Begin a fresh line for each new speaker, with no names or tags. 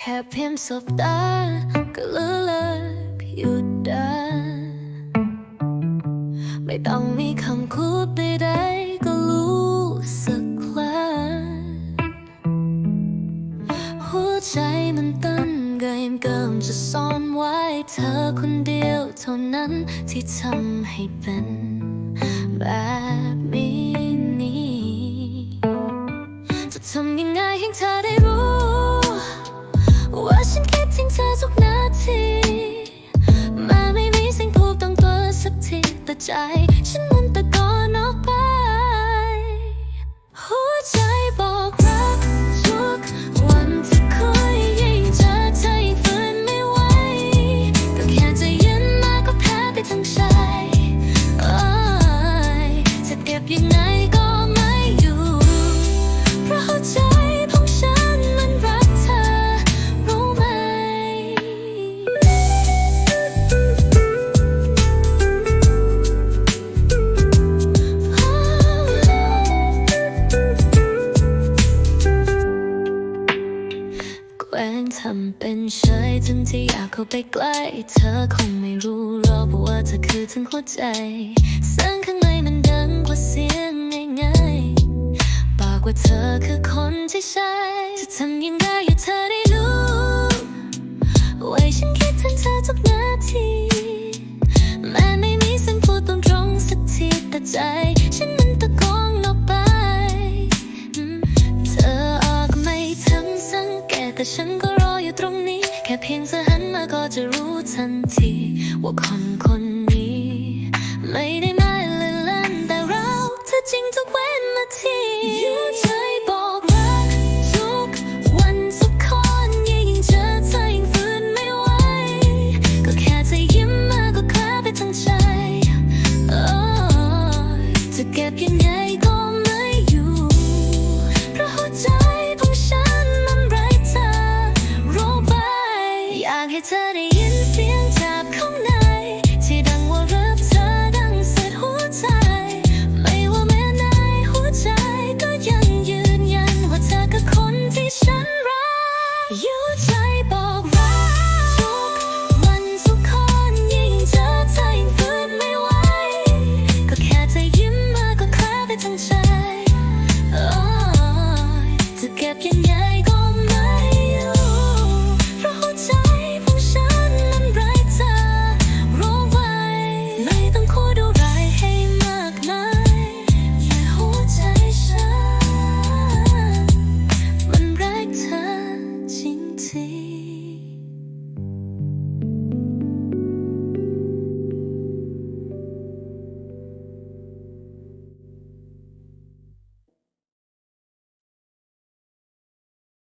แค่เพียงสบตาก็รู้เลยหยุดได้ไม่ต้องมีคำคูดใดๆก็รู้สึกคลานหัวใจมันเต้นเกมเกิมจะซ่อนไว้ เธอคนเดียวเท่านั้นที่ทำให้เป็นแบบ ใจ ฉันมันตะโกน ทำเป็นเฉยทั้งที่อยากเข้าไปใกล้ เธอคงไม่รู้หรอกว่าเธอคือทั้งหัวใจเสียงข้างในมันดังกว่าเสียงง่ายๆบอกว่าเธอคือคนที่ใช่จะทำยังไงให้เธอได้รู้ว่าฉันคิดถึงเธอทุกนาทีแม้ไม่มีเสียงพูดตรงๆสักทีแต่ใจ ฉันมันตะโกนออกไป เธอออกไม่ทันสังเกตแต่ฉัน ทันที ว่าคนคนนี้ ไม่ได้มาเล่นเล่นๆแต่เราเธอจริงทุกเว้นนาทีอยู่ใจบอกรักทุกวันทุกคนยิ่งเจอเธอยิ่งฝืนไม่ไหวก็แค่เธอยิ้มมาก็คลาไปทั้งใจโอ้ยจะเก็บยังไงก็ไม่อยู่เพราะหัวใจของฉันมันไร้เธอรู้ไหมอยากให้เธอได้